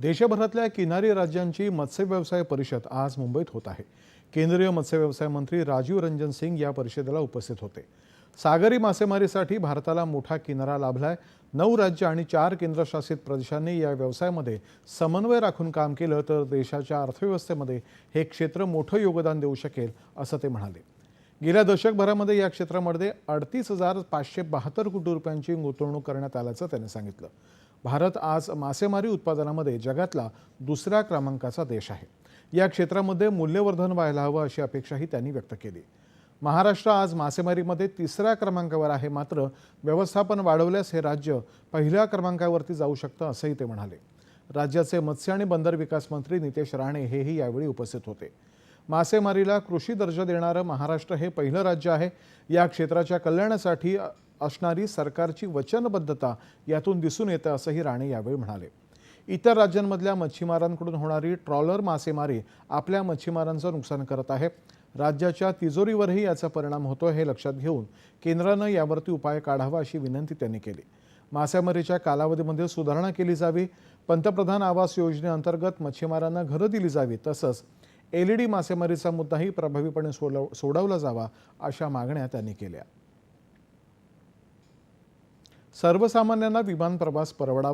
देशभरातल्या किनारी राज्यांची मत्स्य व्यवसाय परिषद आज मुंबईत होत आहे. केंद्रीय मत्स्य व्यवसाय मंत्री राजीव रंजन सिंग या परिषदेला उपस्थित होते. सागरी मासेमारीसाठी भारताला मोठा किनारा लाभलाय. नऊ राज्य आणि चार केंद्रशासित प्रदेशांनी या व्यवसायामध्ये समन्वय राखून काम केलं तर देशाच्या अर्थव्यवस्थेमध्ये हे क्षेत्र मोठं योगदान देऊ शकेल असं ते म्हणाले. गेल्या दशकभरामध्ये या क्षेत्रामध्ये अडतीस हजार पाचशे बहात्तर कोटी रुपयांची गुंतवणूक करण्यात आल्याचं त्यांनी सांगितलं. भारत आज मासेमारी उत्पादनामध्ये जगातला दुसऱ्या क्रमांकाचा देश आहे. या क्षेत्रामध्ये मूल्यवर्धन व्हायला हवं अशी अपेक्षाही त्यांनी व्यक्त केली. महाराष्ट्र आज मासेमारीमध्ये तिसऱ्या क्रमांकावर आहे मात्र व्यवस्थापन वाढवल्यास हे राज्य पहिल्या क्रमांकावरती जाऊ शकतं असंही ते म्हणाले. राज्याचे मत्स्य आणि बंदर विकास मंत्री नितेश राणे हेही यावेळी उपस्थित होते. मासेमारीला कृषी दर्जा देणारं महाराष्ट्र हे पहिलं राज्य आहे. या क्षेत्राच्या कल्याणासाठी असणारी सरकारची वचनबद्धता यातून दिसून येतं असंही राणे यावेळी म्हणाले. इतर राज्यांमधल्या मच्छीमारांकडून होणारी ट्रॉलर मासेमारी आपल्या मच्छीमारांचं नुकसान करत आहे. राज्याच्या तिजोरीवरही याचा परिणाम होतो हे लक्षात घेऊन केंद्रानं यावरती उपाय काढावा अशी विनंती त्यांनी केली. मासेमारीच्या कालावधीमध्ये सुधारणा केली जावी. पंतप्रधान आवास योजनेअंतर्गत मच्छीमारांना घरं दिली जावी तसंच एलईडी मासेमारीचा मुद्दाही प्रभावीपणे सोडव सोडवला जावा अशा मागण्या त्यांनी केल्या. सर्वसामान्यांना विमान प्रवास परवडा